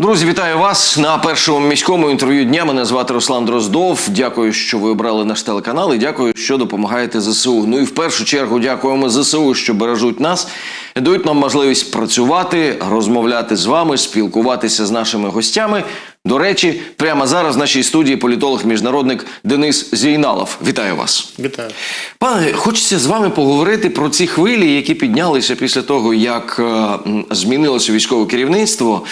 Друзі, вітаю вас на першому міському інтерв'ю дня. Мене звати Руслан Дроздов. Дякую, що ви обрали наш телеканал і дякую, що допомагаєте ЗСУ. Ну і в першу чергу дякуємо ЗСУ, що бережуть нас, дають нам можливість працювати, розмовляти з вами, спілкуватися з нашими гостями. До речі, прямо зараз в нашій студії політолог-міжнародник Денис Зійналов. Вітаю вас. Вітаю. Пане, хочеться з вами поговорити про ці хвилі, які піднялися після того, як е, змінилося військове керівництво.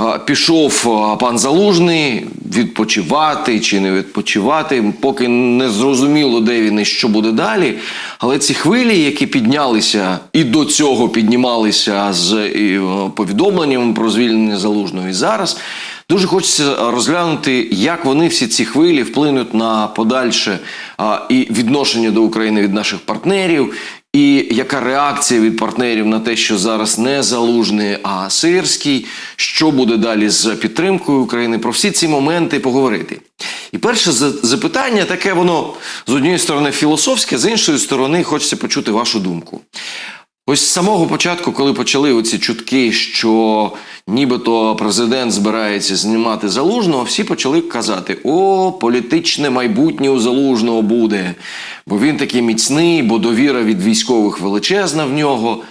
Е, Пішов е, пан Залужний відпочивати чи не відпочивати, поки не зрозуміло, де він і що буде далі. Але ці хвилі, які піднялися і до цього піднімалися з повідомленням про звільнення залужного і зараз. Дуже хочеться розглянути, як вони всі ці хвилі вплинуть на подальше а, і відношення до України від наших партнерів, і яка реакція від партнерів на те, що зараз не залужний, а сирський, що буде далі з підтримкою України. Про всі ці моменти поговорити. І перше за- запитання таке воно з однієї сторони філософське, з іншої сторони хочеться почути вашу думку. Ось з самого початку, коли почали оці чутки, що нібито президент збирається знімати залужного, всі почали казати: о, політичне майбутнє у залужного буде, бо він такий міцний, бо довіра від військових величезна в нього.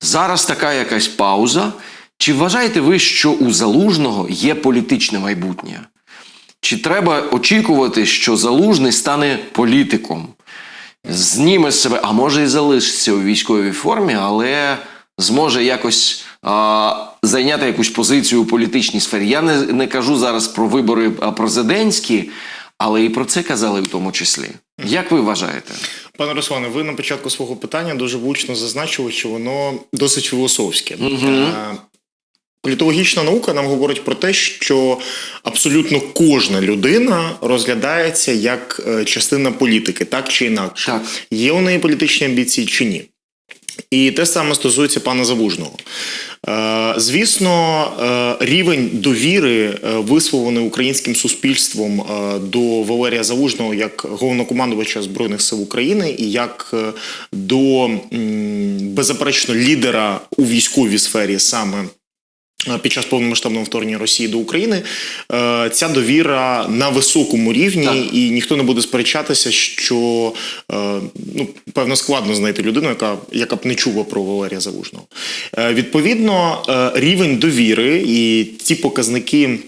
Зараз така якась пауза. Чи вважаєте ви, що у залужного є політичне майбутнє? Чи треба очікувати, що залужний стане політиком? зніме себе, а може і залишиться у військовій формі, але зможе якось а, зайняти якусь позицію у політичній сфері. Я не, не кажу зараз про вибори президентські, але і про це казали в тому числі. Як ви вважаєте? Пане Руслане, ви на початку свого питання дуже влучно зазначили, що воно досить філософське. Е, Політологічна наука нам говорить про те, що абсолютно кожна людина розглядається як е, частина політики, так чи інакше. Так. Є у неї політичні амбіції чи ні. І те саме стосується пана Залужного. Е, Звісно, е, рівень довіри, е, висловлений українським суспільством до Валерія Залужного як головнокомандувача Збройних сил України і як до беззаперечно лідера у військовій сфері саме. Е, Під час повномасштабного вторгнення Росії до України е, ця довіра на високому рівні, Так. і ніхто не буде сперечатися, що е, ну певно складно знайти людину, яка, яка б не чула про Валерія Залужного. Е, Відповідно, рівень довіри і ті показники.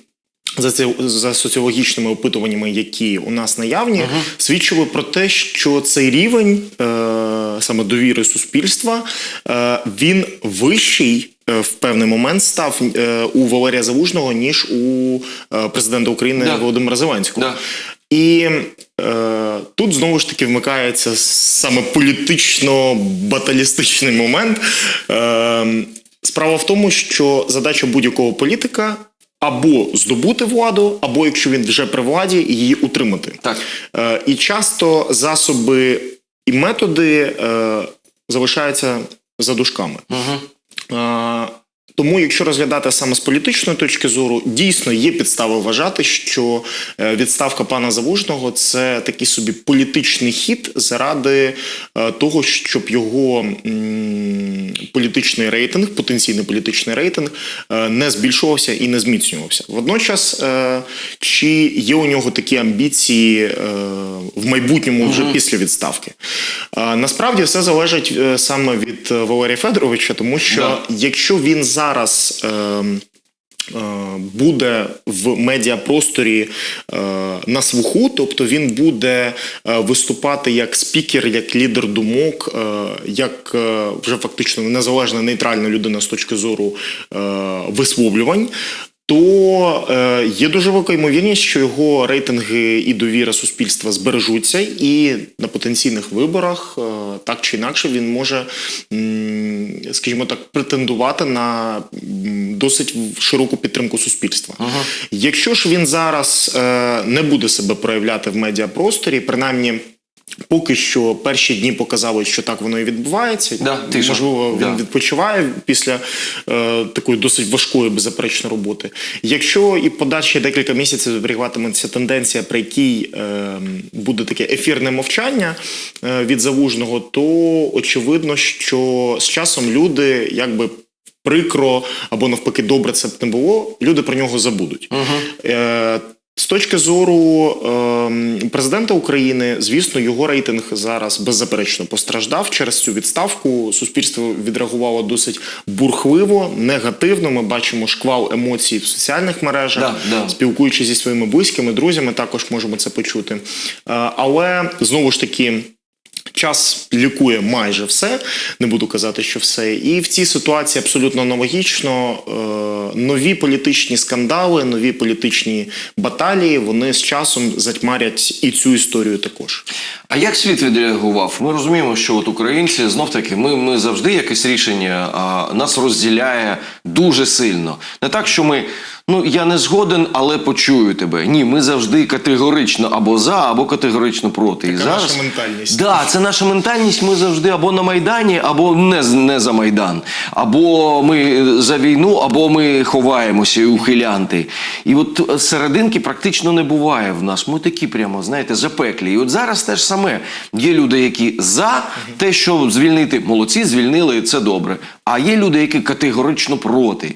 За це за соціологічними опитуваннями, які у нас наявні, свідчили про те, що цей рівень е, саме довіри суспільства е, він вищий в певний момент став е, у Валерія Залужного ніж у е, президента України Да. Володимира Зеленського. Да. І е, тут знову ж таки вмикається саме політично-баталістичний момент. Е, справа в тому, що задача будь-якого політика або здобути владу, або якщо він вже при владі, її утримати. Так. Е, і часто засоби і методи е, залишаються за дужками. Угу. Е, Тому, якщо розглядати саме з політичної точки зору, дійсно є підстави вважати, що е, відставка пана Залужного це такий собі політичний хід заради е, того, щоб його політичний рейтинг, потенційний політичний рейтинг, е, не збільшувався і не зміцнювався. Водночас, чи є у нього такі амбіції в майбутньому вже після відставки? Насправді все залежить саме від Валерія Федоровича, тому що Да. якщо він зараз. ем, е, Буде в медіапросторі е, на слуху, тобто він буде е, виступати як спікер, як лідер думок, е, як вже фактично незалежна нейтральна людина з точки зору висловлювань. То е, є дуже велика ймовірність, що його рейтинги і довіра суспільства збережуться, і на потенційних виборах е, так чи інакше він може, м, скажімо так, претендувати на м, досить широку підтримку суспільства. Якщо ж він зараз е, не буде себе проявляти в медіапросторі, принаймні. Поки що перші дні показали, що так воно і відбувається. Да, тиша. Можливо, він Да. відпочиває після е, такої досить важкої беззаперечно роботи. Якщо і подальші декілька місяців зберігатиметься тенденція, при якій е, буде таке ефірне мовчання е, від залужного, то очевидно, що з часом люди якби прикро або навпаки добре це б не було, люди про нього забудуть. Е, з точки зору е, президента України, звісно, його рейтинг зараз беззаперечно постраждав через цю відставку. Суспільство відреагувало досить бурхливо, негативно. Ми бачимо шквал емоцій в соціальних мережах, Да, да. спілкуючись зі своїми близькими, друзями, також можемо це почути. Е, але знову ж таки. Час лікує майже все, не буду казати, що все. І в цій ситуації абсолютно аналогічно е, нові політичні скандали, нові політичні баталії, вони з часом затьмарять і цю історію також. А як світ відреагував? Ми розуміємо, що от українці знов таки ми, ми завжди якесь рішення а, нас розділяє дуже сильно. Не так, що ми ну я не згоден, але почую тебе. Ні, ми завжди категорично або за, або категорично проти. І Така зараз наша ментальність. Да, це наша ментальність. Ми завжди або на майдані, або не, не за майдан, або ми за війну, або ми ховаємося і ухилянти. І от серединки практично не буває в нас. Ми такі прямо, знаєте, запеклі. І от зараз теж саме є люди, які за те, що звільнити молодці, звільнили це добре. А є люди, які категорично проти.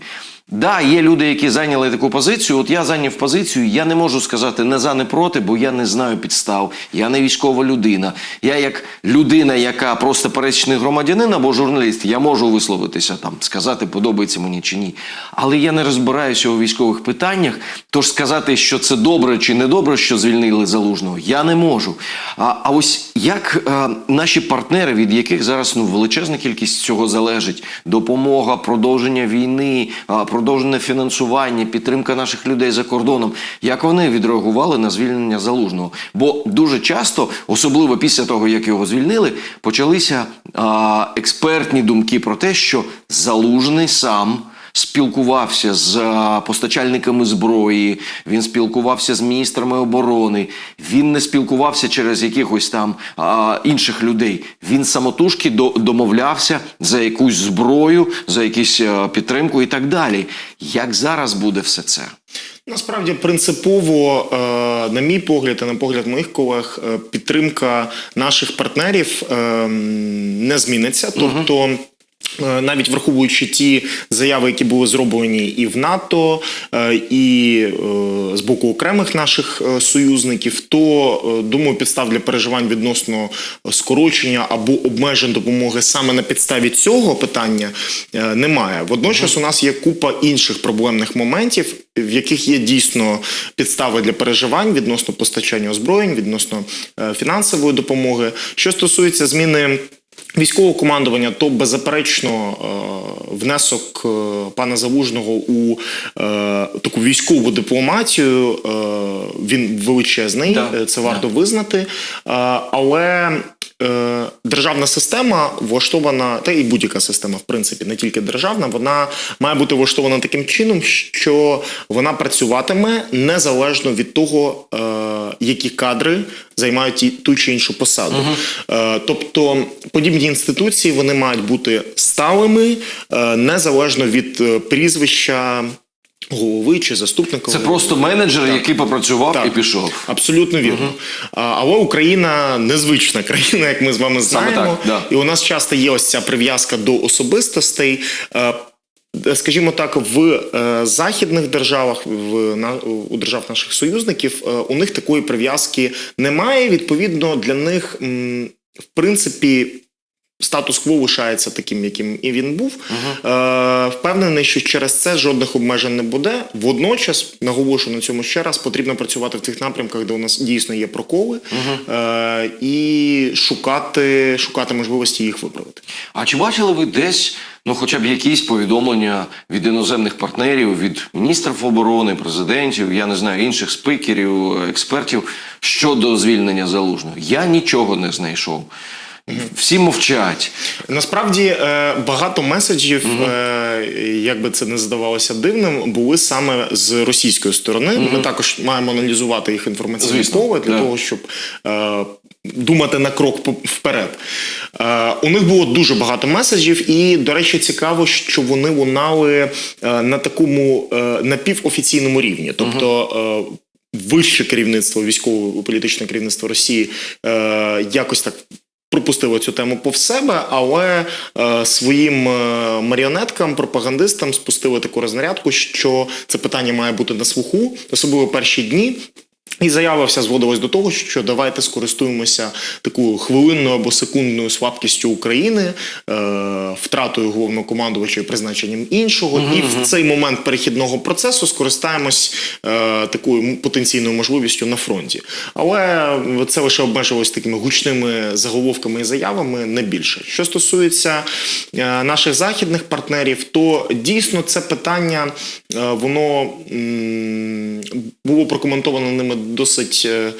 Да, є люди, які зайняли таку позицію. От я зайняв позицію. Я не можу сказати не за, не проти, бо я не знаю підстав. Я не військова людина. Я як людина, яка просто пересічний громадянин або журналіст, я можу висловитися там, сказати, подобається мені чи ні. Але я не розбираюся у військових питаннях. Тож сказати, що це добре чи не добре, що звільнили залужного, я не можу. А, а ось як е, наші партнери, від яких зараз ну величезна кількість цього залежить, допомога, продовження війни, а, продовжене фінансування, підтримка наших людей за кордоном, як вони відреагували на звільнення залужного? Бо дуже часто, особливо після того, як його звільнили, почалися а, експертні думки про те, що залужний сам спілкувався з постачальниками зброї, він спілкувався з міністрами оборони, він не спілкувався через якихось там а, інших людей. Він самотужки до, домовлявся за якусь зброю, за якусь а, підтримку і так далі. Як зараз буде все це? Насправді принципово, е, на мій погляд, і на погляд моїх колег, е, підтримка наших партнерів е, не зміниться. Тобто. Е, Навіть враховуючи ті заяви, які були зроблені і в НАТО, е, і е, з боку окремих наших союзників, то думаю, підстав для переживань відносно скорочення або обмежень допомоги саме на підставі цього питання немає. Водночас у нас є купа інших проблемних моментів, в яких є дійсно підстави для переживань відносно постачання озброєнь, відносно фінансової допомоги. Що стосується зміни. Військового командування то беззаперечно е, внесок е, пана Залужного у е, таку військову дипломатію. Він величезний, Да, це варто визнати. Е, але державна система влаштована, та і будь-яка система, в принципі, не тільки державна, вона має бути влаштована таким чином, що вона працюватиме незалежно від того, е, які кадри займають ту чи іншу посаду. Е, тобто подібні інституції вони мають бути сталими е, незалежно від е, прізвища. Голови чи заступника Це просто менеджер, який попрацював Так. і пішов. Абсолютно вірно. А, Але Україна незвична країна, як ми з вами Саме знаємо. так, да. І у нас часто є ось ця прив'язка до особистостей. Е, Скажімо так, в е, західних державах, в на у держав наших союзників, е, у них такої прив'язки немає. Відповідно, для них, в принципі, статус-кво лишається таким, яким і він був. Е, впевнений, що через це жодних обмежень не буде. Водночас, наголошую на цьому ще раз, потрібно працювати в тих напрямках, де у нас дійсно є проколи, е, і шукати, шукати можливості їх виправити. А чи бачили ви десь, ну хоча б якісь повідомлення від іноземних партнерів, від міністрів оборони, президентів, я не знаю, інших спикерів, експертів щодо звільнення залужного? Я нічого не знайшов. Всі мовчать. Насправді е, багато меседжів, е, як би це не здавалося дивним, були саме з російської сторони. Ми також маємо аналізувати їх інформаційне поле для да. того, щоб е, думати на крок вперед. Е, у них було дуже багато меседжів, і, до речі, цікаво, що вони лунали е, на такому е, напівофіційному рівні. Тобто. Е, Вище керівництво військового політичне керівництво Росії е, якось так пропустили цю тему повз себе, але е, своїм е, маріонеткам, пропагандистам спустили таку рознарядку, що це питання має бути на слуху, особливо перші дні. І заява вся зводилась до того, що давайте скористуємося такою хвилинною або секундною слабкістю України, е, втратою головнокомандувача і призначенням іншого. І в цей момент перехідного процесу скористаємось е, такою потенційною можливістю на фронті. Але це лише обмежилось такими гучними заголовками і заявами, не більше. Що стосується е, наших західних партнерів, то дійсно це питання е, воно м, було прокоментовано ними досить е,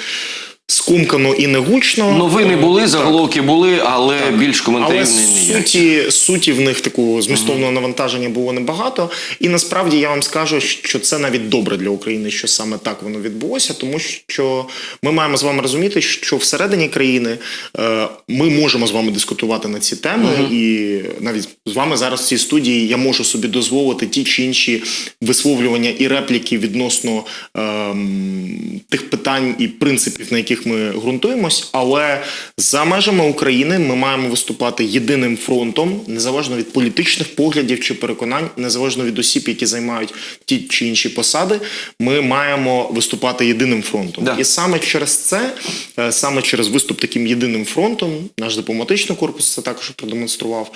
скомкано і негучно. Новини були, заголовки були, але більш Але не суті, суті в них такого змістовного навантаження було небагато. І насправді я вам скажу, що це навіть добре для України, що саме так воно відбулося, тому що ми маємо з вами розуміти, що всередині країни е, ми можемо з вами дискутувати на ці теми, і навіть з вами зараз в цій студії я можу собі дозволити ті чи інші висловлювання і репліки відносно ем, тих питань і принципів, на яких ми ґрунтуємось. Але за межами України ми маємо виступати єдиним фронтом, незалежно від політичних поглядів чи переконань, незалежно від осіб, які займають ті чи інші посади. Ми маємо виступати єдиним фронтом. Да. І саме через це, е, саме через виступ таким єдиним фронтом, наш дипломатичний корпус це також продемонстрував.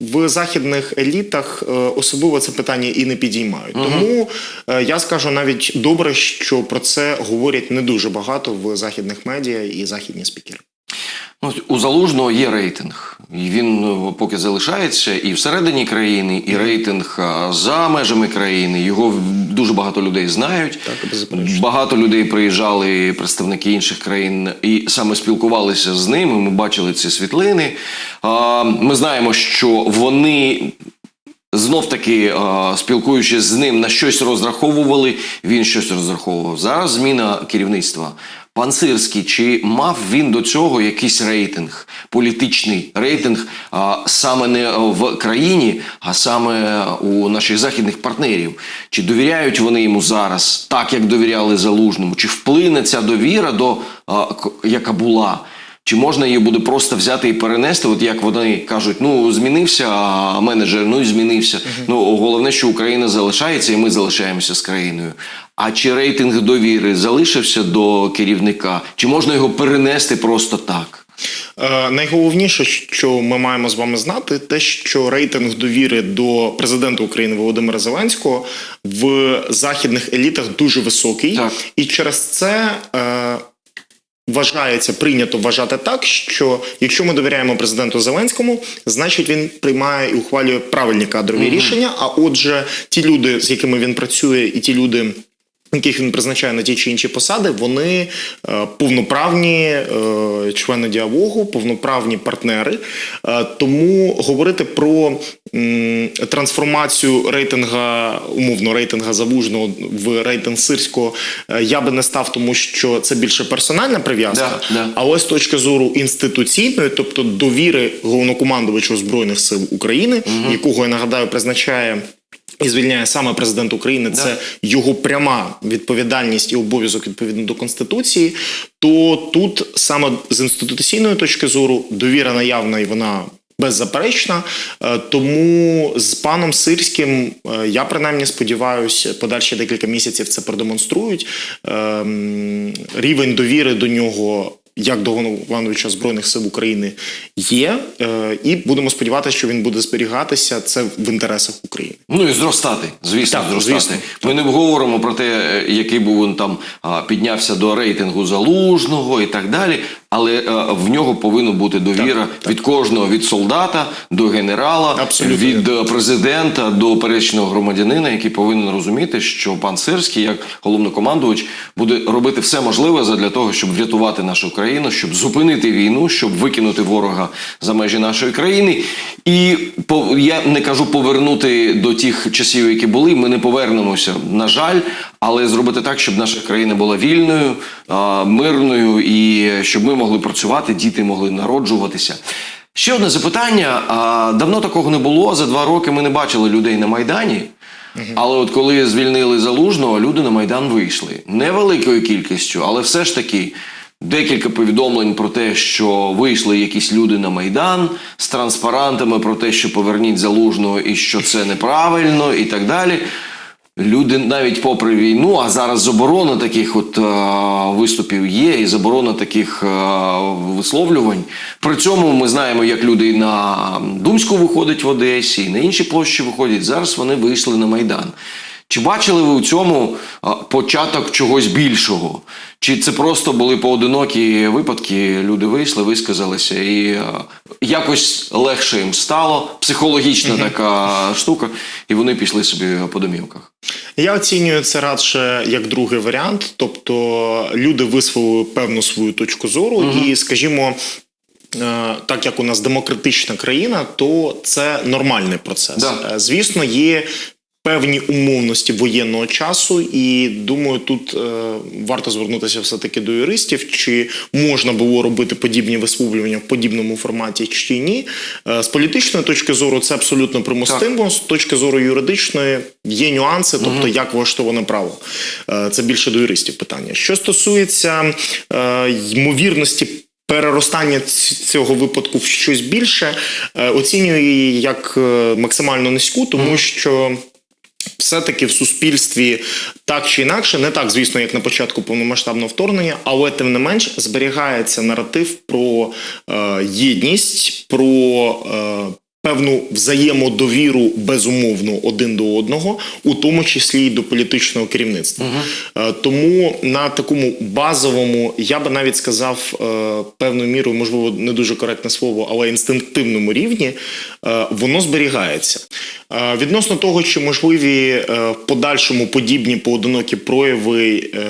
В західних елітах е, особливо це питання і не підіймають. Тому е, я скажу навіть добре, що про це говорять не дуже багато в західних медіа і західні спікери. Ну, у залужного є рейтинг. І він ну, поки залишається і всередині країни, і рейтинг за межами країни. Його дуже багато людей знають. Так. Багато людей приїжджали, представники інших країн, і саме спілкувалися з ними. Ми бачили ці світлини. А, Ми знаємо, що вони знов таки, спілкуючись з ним, на щось розраховували. Він щось розраховував. Зараз зміна керівництва. Пан Сирський, чи мав він до цього якийсь рейтинг, політичний рейтинг, а, саме не в країні, а саме у наших західних партнерів? Чи довіряють вони йому зараз, так як довіряли залужному? Чи вплине ця довіра до а, яка була? Чи можна її буде просто взяти і перенести? От як вони кажуть, ну змінився а менеджер, ну і змінився. Ну головне, що Україна залишається, і ми залишаємося з країною. А чи рейтинг довіри залишився до керівника? Чи можна його перенести просто так? Е, Найголовніше, що ми маємо з вами знати, те, що рейтинг довіри до президента України Володимира Зеленського в західних елітах дуже високий, Так. і через це. Е, Вважається прийнято вважати так, що якщо ми довіряємо президенту Зеленському, значить він приймає і ухвалює правильні кадрові рішення. А отже, ті люди, з якими він працює, і ті люди, яких він призначає на ті чи інші посади, вони е, повноправні е, члени діалогу, повноправні партнери. Е, тому говорити про трансформацію рейтинга, умовно рейтинга залужного в рейтинг сирського, я би не став, тому що це більше персональна прив'язка. Да, да. Але з точки зору інституційної, тобто довіри головнокомандувачу збройних сил України, якого я нагадаю призначає. І звільняє саме президент України, це його пряма відповідальність і обов'язок відповідно до конституції. То тут саме з інституційної точки зору довіра наявна і вона беззаперечна. Е, Тому з паном Сирським е, я принаймні сподіваюся, подальші декілька місяців це продемонструють. Ем, Рівень довіри до нього. Як до головнокомандувача збройних сил України є, е, і будемо сподіватися, що він буде зберігатися це в інтересах України. Ну і зростати, звісно, Так, зростати. звісно. Ми не говоримо про те, е, який був він там піднявся до рейтингу залужного і так далі. Але е, в нього повинна бути довіра від кожного від солдата до генерала, Абсолютно від е, президента до пересічного громадянина, який повинен розуміти, що пан Сирський, як головнокомандувач, буде робити все можливе для того, щоб врятувати нашу країну, щоб зупинити війну, щоб викинути ворога за межі нашої країни. І по- я не кажу повернути до тих часів, які були. Ми не повернемося, на жаль, але зробити так, щоб наша країна була вільною, мирною, і щоб ми могли працювати, діти могли народжуватися. Ще одне запитання. Давно такого не було. За два роки ми не бачили людей на Майдані. Але от коли звільнили залужного, люди на Майдан вийшли. Невеликою кількістю, але все ж таки. Декілька повідомлень про те, що вийшли якісь люди на майдан з транспарантами про те, що поверніть залужного і що це неправильно, і так далі. Люди навіть попри війну, а зараз заборона таких от е, виступів є, і заборона таких е, висловлювань. При цьому ми знаємо, як люди на Думську виходять в Одесі, і на інші площі виходять. Зараз вони вийшли на Майдан. Чи бачили ви у цьому початок чогось більшого? Чи це просто були поодинокі випадки? Люди вийшли, висказалися, і якось легше їм стало, психологічна така штука, і вони пішли собі по домівках. Я оцінюю це радше як другий варіант, тобто люди висловили певну свою точку зору, і, скажімо. е, Так як у нас демократична країна, то це нормальний процес. Да. Е, Звісно, є певні умовності воєнного часу, і думаю, тут е, варто звернутися все-таки до юристів, чи можна було робити подібні висловлювання в подібному форматі, чи ні. Е, з політичної точки зору це абсолютно примустимо. З точки зору юридичної є нюанси, тобто як влаштоване право. Е, це більше до юристів питання. Що стосується е, ймовірності. Переростання цього випадку в щось більше е, оцінюю її як е, максимально низьку, тому що все-таки в суспільстві так чи інакше, не так, звісно, як на початку повномасштабного вторгнення, але тим не менш зберігається наратив про е, єдність, про е, певну взаємодовіру безумовну один до одного, у тому числі й до політичного керівництва. Е, тому на такому базовому, я би навіть сказав, е, певною мірою, можливо, не дуже коректне слово, але інстинктивному рівні, е, воно зберігається. Відносно того, чи можливі в подальшому подібні поодинокі прояви е,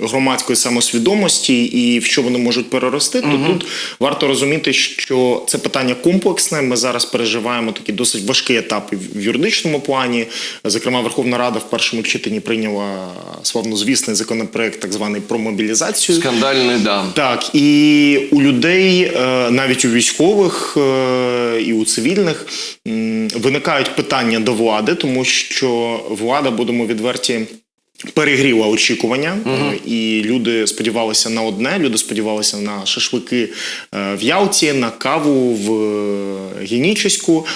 громадської самосвідомості і в що вони можуть перерости, то тут варто розуміти, що це питання комплексне. Ми зараз переживаємо такий досить важкий етап в юридичному плані. Зокрема, Верховна Рада в першому читанні прийняла славнозвісний законопроект, так званий про мобілізацію. Скандальний да. Так, і у людей, е, навіть у військових е, і у цивільних, виникають питання до влади, тому що влада, будемо відверті. Перегріла очікування, угу. і люди сподівалися на одне. Люди сподівалися на шашлики е, в Ялті, на каву в е, Генічеську.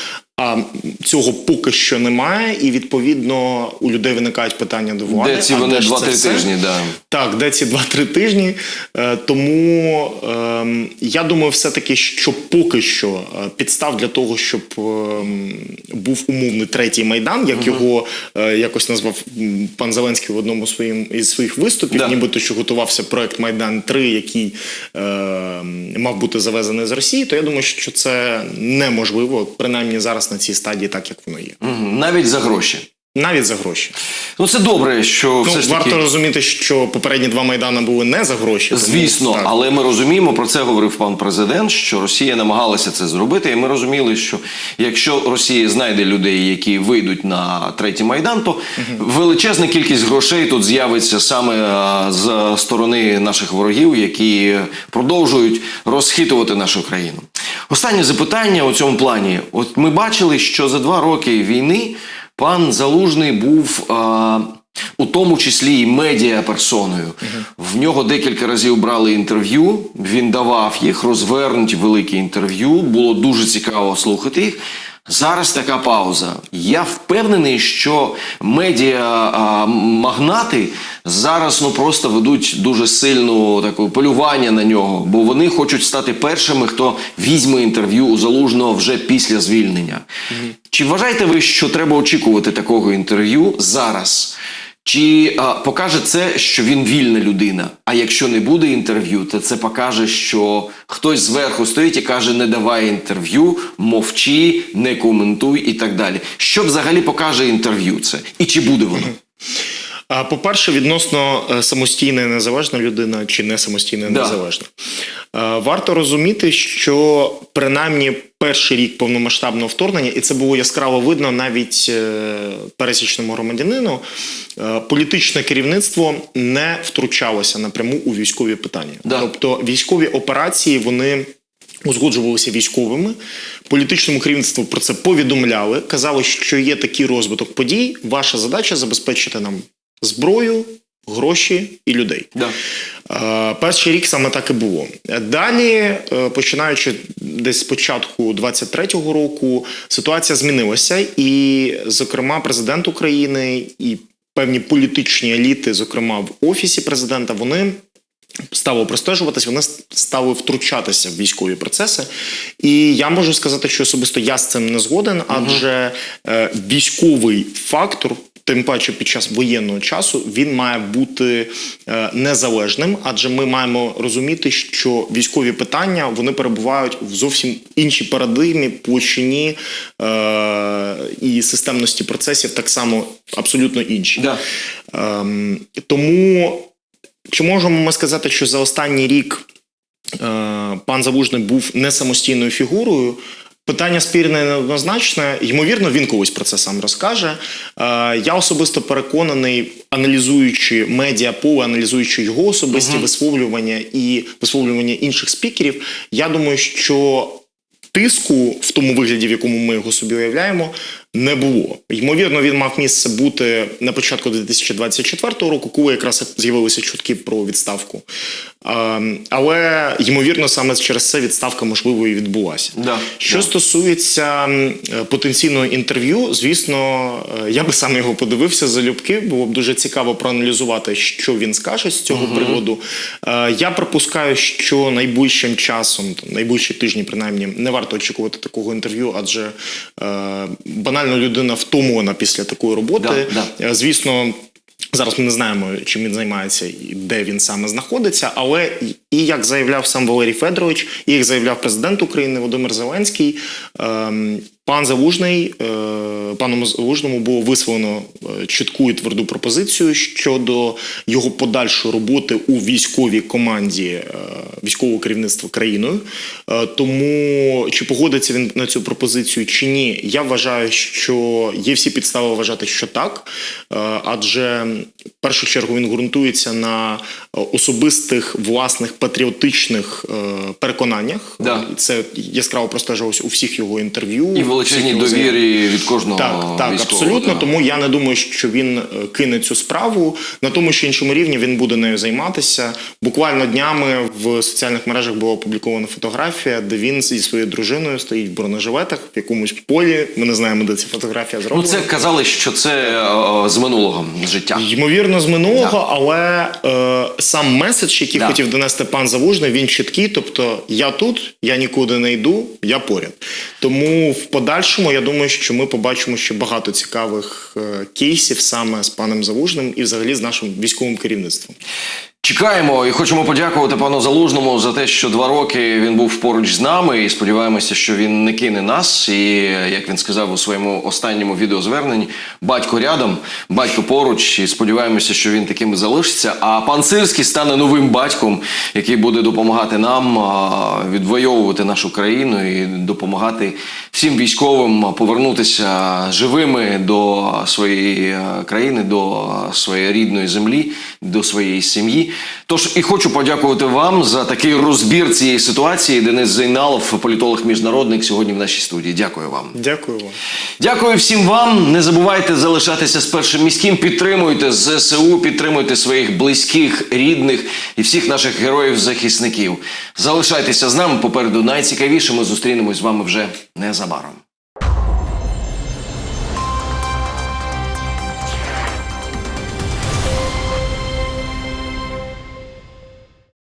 А цього поки що немає, і відповідно у людей виникають питання до влади. Де ці вони ж це 2-3 все? тижні, да. Так, де ці 2-3 тижні. Е, Тому ем, я думаю, все-таки, що поки що е, підстав для того, щоб ем, був умовний третій майдан, як його е, якось назвав пан Зеленський в одному своїм із своїх виступів, Да. нібито що готувався проект Майдан 3 який мав бути завезений з Росії, то я думаю, що це неможливо, принаймні зараз на цій стадії, так як воно є. Навіть за гроші. Навіть за гроші. Ну це добре, що Ну, все ж варто таки. розуміти, що попередні два майдани були не за гроші. Звісно, так. але ми розуміємо, про це говорив пан президент, що Росія намагалася це зробити, і ми розуміли, що якщо Росія знайде людей, які вийдуть на третій майдан, то величезна кількість грошей тут з'явиться саме з сторони наших ворогів, які продовжують розхитувати нашу країну. Останнє запитання у цьому плані: от ми бачили, що за два роки війни пан Залужний був. А, у тому числі і медіаперсоною. В нього декілька разів брали інтерв'ю. Він давав їх, розвернуті великі інтерв'ю. Було дуже цікаво слухати їх. Зараз така пауза. Я впевнений, що медіа-магнати зараз ну просто ведуть дуже сильну таку полювання на нього, бо вони хочуть стати першими, хто візьме інтерв'ю у залужного вже після звільнення. Чи вважаєте ви, що треба очікувати такого інтерв'ю зараз? Чи а, покаже це, що він вільна людина? А якщо не буде інтерв'ю, то це покаже, що хтось зверху стоїть і каже: не давай інтерв'ю, мовчи, не коментуй і так далі. Що взагалі покаже інтерв'ю це? І чи буде воно? По-перше, відносно е, самостійна і незалежна людина чи не самостійна і Да. незалежна. Е, Варто розуміти, що принаймні перший рік повномасштабного вторгнення, і це було яскраво видно навіть е, пересічному громадянину, е, політичне керівництво не втручалося напряму у військові питання. Да. Тобто військові операції вони. Узгоджувалися військовими, політичному керівництву про це повідомляли, казали, що є такий розвиток подій. Ваша задача забезпечити нам зброю, гроші і людей. Да. Перший рік саме так і було. Далі, е, починаючи десь з початку 23-го року, ситуація змінилася, і, зокрема, президент України і певні політичні еліти, зокрема в офісі президента, вони. Стало простежуватись, вони стали втручатися в військові процеси. І я можу сказати, що особисто я з цим не згоден, адже е, військовий фактор, тим паче під час воєнного часу, він має бути е, незалежним, адже ми маємо розуміти, що військові питання вони перебувають в зовсім іншій парадигмі, площині е, і системності процесів так само абсолютно інші. Да. Ем, тому чи можемо ми сказати, що за останній рік е, пан Залужний був не самостійною фігурою? Питання спірне неоднозначне. Ймовірно, він колись про це сам розкаже. Е, я особисто переконаний, аналізуючи медіа поле, аналізуючи його особисті висловлювання і висловлювання інших спікерів, я думаю, що тиску в тому вигляді, в якому ми його собі уявляємо, не було. Ймовірно, він мав місце бути на початку 2024 року, коли якраз з'явилися чутки про відставку. Але ймовірно, саме через це відставка можливо і відбулася. Да, Що да. стосується потенційного інтерв'ю, звісно, е, я би сам його подивився залюбки. Було б дуже цікаво проаналізувати, що він скаже з цього приводу. Е, Я припускаю, що найближчим часом, найближчі тижні, принаймні, не варто очікувати такого інтерв'ю, адже е, банально людина втомлена після такої роботи. Да, да. Звісно. Зараз ми не знаємо, чим він займається і де він саме знаходиться. Але і- як заявляв сам Валерій Федорович, і як заявляв президент України Володимир Зеленський, ем, пан Залужний, е, пану Залужному було висловлено е, чітку і тверду пропозицію щодо його подальшої роботи у військовій команді е, військового керівництва країною. Тому чи погодиться він на цю пропозицію чи ні, я вважаю, що є всі підстави вважати, що так, адже в першу чергу він ґрунтується на е, особистих власних патріотичних е, переконаннях. Да. Це яскраво простежувалося у всіх його інтерв'ю. І величезній довірі від кожного Так, так, військового. абсолютно. да. Тому я не думаю, що він е, кине цю справу. На тому чи іншому рівні він буде нею займатися. Буквально днями в соціальних мережах була опублікована фотографія, де він зі своєю дружиною стоїть в бронежилетах в якомусь полі. Ми не знаємо, де ця фотографія Ну, зроблена. це казали, що це з минулого життя. Ймовірно, з минулого, але е, сам меседж, який Да. хотів донести пан Завужний, він чіткий. Тобто, я тут, я нікуди не йду, я поряд. Тому в подальшому я думаю, що ми побачимо ще багато цікавих е, кейсів саме з паном Завужним і взагалі з нашим військовим керівництвом. Чекаємо і хочемо подякувати пану Залужному за те, що два роки він був поруч з нами, і сподіваємося, що він не кине нас. І як він сказав у своєму останньому відеозверненні, батько рядом, батько поруч. І сподіваємося, що він таким і залишиться. А пан Сирський стане новим батьком, який буде допомагати нам відвоювати нашу країну і допомагати всім військовим повернутися живими до своєї е, країни, до своєї рідної землі, до своєї сім'ї. Тож і хочу подякувати вам за такий розбір цієї ситуації. Денис Зайналов, політолог міжнародник, сьогодні в нашій студії. Дякую вам. Дякую вам. Дякую всім вам. Не забувайте залишатися з першим міським. Підтримуйте ЗСУ, підтримуйте своїх близьких, рідних і всіх наших героїв-захисників. Залишайтеся з нами. Попереду найцікавіше. Ми зустрінемось з вами вже незабаром.